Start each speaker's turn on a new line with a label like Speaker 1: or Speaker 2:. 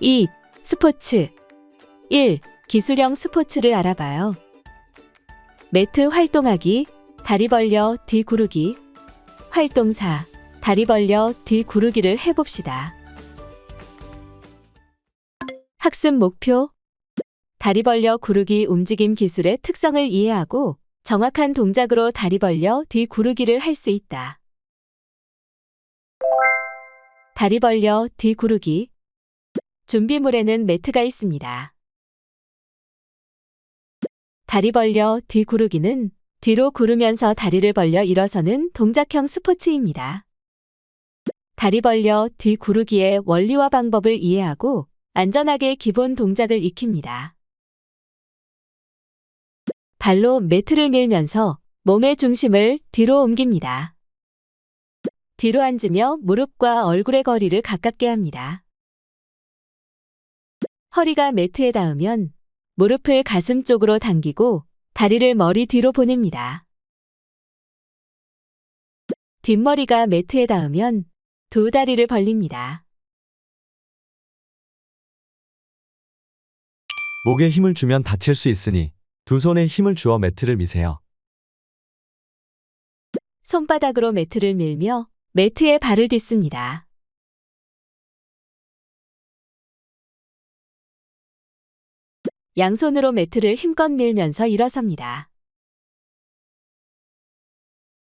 Speaker 1: 2. 스포츠 1. 기술형 스포츠를 알아봐요. 매트 활동하기, 다리 벌려 뒤 구르기. 활동 4. 다리 벌려 뒤 구르기를 해봅시다. 학습 목표 다리 벌려 구르기 움직임 기술의 특성을 이해하고 정확한 동작으로 다리 벌려 뒤 구르기를 할 수 있다. 다리 벌려 뒤 구르기 준비물에는 매트가 있습니다. 다리 벌려 뒤 구르기는 뒤로 구르면서 다리를 벌려 일어서는 동작형 스포츠입니다. 다리 벌려 뒤 구르기의 원리와 방법을 이해하고 안전하게 기본 동작을 익힙니다. 발로 매트를 밀면서 몸의 중심을 뒤로 옮깁니다. 뒤로 앉으며 무릎과 얼굴의 거리를 가깝게 합니다. 허리가 매트에 닿으면 무릎을 가슴 쪽으로 당기고 다리를 머리 뒤로 보냅니다. 뒷머리가 매트에 닿으면 두 다리를 벌립니다.
Speaker 2: 목에 힘을 주면 다칠 수 있으니 두 손에 힘을 주어 매트를 미세요.
Speaker 1: 손바닥으로 매트를 밀며 매트에 발을 딛습니다. 양손으로 매트를 힘껏 밀면서 일어섭니다.